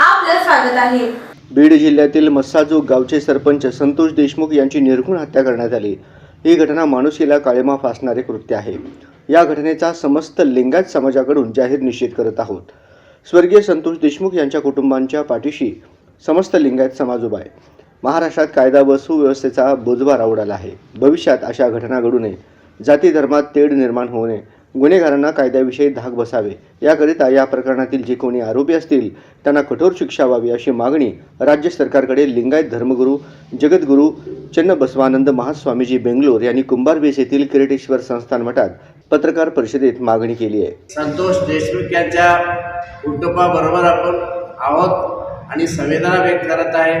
आपलं स्वागत आहे. बीड जिल्ह्यातील मस्साजोग गावचे सरपंच संतोष देशमुख यांची निर्घुण हत्या करण्यात आली. ही घटना माणुसीला काळेमा फासणारे कृत्य आहे. या घटनेचा समस्त लिंगायत समाजाकडून जाहीर निषेध करत आहोत. स्वर्गीय संतोष देशमुख यांच्या कुटुंबांच्या पाठीशी समस्त लिंगायत समाज उभा आहे. महाराष्ट्रात कायदा व सुव्यवस्थेचा बोजवार उडाला आहे. भविष्यात अशा घटना घडू नये. जाती धर्मात तेढ निर्माण होऊ नये. गुन्हेगारांना कायद्याविषयी धाक बसावे. याकरिता या प्रकरणातील जे कोणी आरोपी असतील त्यांना कठोर शिक्षा व्हावी अशी मागणी राज्य सरकारकडे लिंगायत धर्मगुरू जगद्गुरू चन्नबसवानंद महास्वामीजी बेंगलोर यांनी कुंभारबेस येथील किरीटेश्वर संस्थान मठात पत्रकार परिषदेत मागणी केली आहे. संतोष देशमुख यांच्या कुटुंबाबरोबर आपण आहोत आणि संवेदना व्यक्त करत आहे.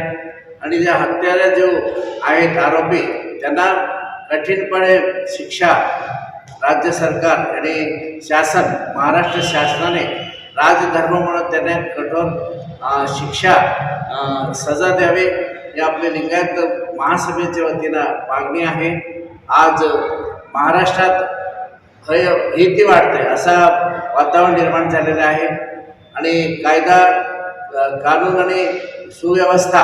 आणि जे हत्यारे जो आहेत आरोपी त्यांना कठीणपणे शिक्षा राज्य सरकार आणि शासन महाराष्ट्र शासनाने राजधर्म म्हणून त्यांना कठोर शिक्षा सजा द्यावी हे आपल्या लिंगायत महासभेच्या वतीनं मागणी आहे. आज महाराष्ट्रात भय भीती वाढते असा वातावरण निर्माण झालेलं आहे आणि कायदा कानून आणि सुव्यवस्था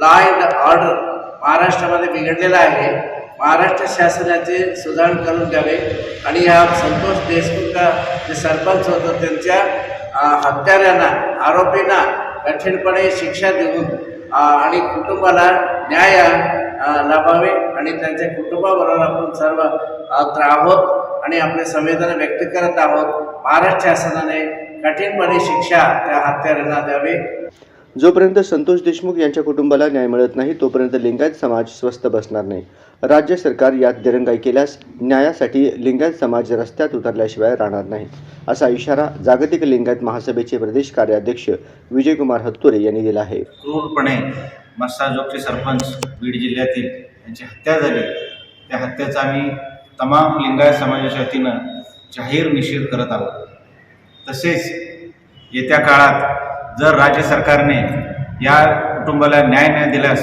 लॉ अँड ऑर्डर महाराष्ट्रामध्ये बिघडलेला आहे. महाराष्ट्र शासनाचे सुधारण करून द्यावे आणि ह्या संतोष देशमुख जे सरपंच होतं त्यांच्या हत्याऱ्यांना आरोपींना कठीणपणे शिक्षा देऊन आणि कुटुंबाला न्याय लाभावे आणि त्यांच्या कुटुंबाबरोबर आपण सर्व आहोत आणि आपले संवेदना व्यक्त करत आहोत. महाराष्ट्र शासनाने कठीणपणे शिक्षा त्या हत्यारांना द्यावी. जोपर्यंत संतोष देशमुख यांच्या कुटुंबाला न्याय मिळत नाही तोपर्यंत लिंगायत समाज स्वस्थ बसणार नाही. राज्य सरकार यात दिरंगाई केल्यास न्यायासाठी लिंगायत समाज रस्त्यात उतरल्याशिवाय राहणार नाही असा इशारा जागतिक लिंगायत महासभेचे प्रदेश कार्याध्यक्ष विजयकुमार हत्तुरे यांनी दिला आहे. क्रूरपणे मस्ताजोगचे सरपंच बीड जिल्ह्यातील यांची हत्या झाली. त्या हत्येचा आम्ही तमाम लिंगायत समाजाच्या वतीनं जाहीर निषेध करत आहोत. तसेच येत्या काळात जर राज्य सरकारने या कुटुंबाला न्याय न दिल्यास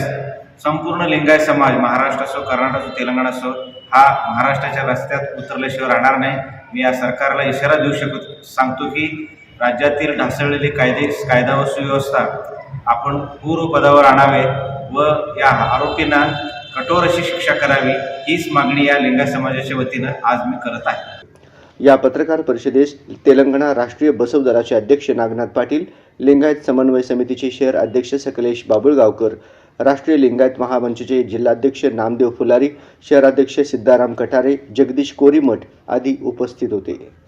संपूर्ण लिंगायत समाज महाराष्ट्र असो कर्नाटक असो तेलंगणा असो हा महाराष्ट्राच्या रस्त्यात उतरल्याशिवाय राहणार नाही. मी या सरकारला इशारा देऊ शकत सांगतो की राज्यातील ढासळलेले कायदे कायदा व सुव्यवस्था आपण पूर्वपदावर आणावे व या आरोपींना कठोर अशी शिक्षा करावी हीच मागणी या लिंगाय समाजाच्या वतीनं आज मी करत आहे. या पत्रकार परिषदेस तेलंगणा राष्ट्रीय बसव दलाचे अध्यक्ष नागनाथ पाटील लिंगायत समन्वय समितीचे शहर अध्यक्ष सकलेश बाबुळगावकर राष्ट्रीय लिंगायत महामंचचे जिल्हाध्यक्ष नामदेव फुलारी शहराध्यक्ष सिद्धाराम कटारे जगदीश कोरीमठ आदी उपस्थित होते.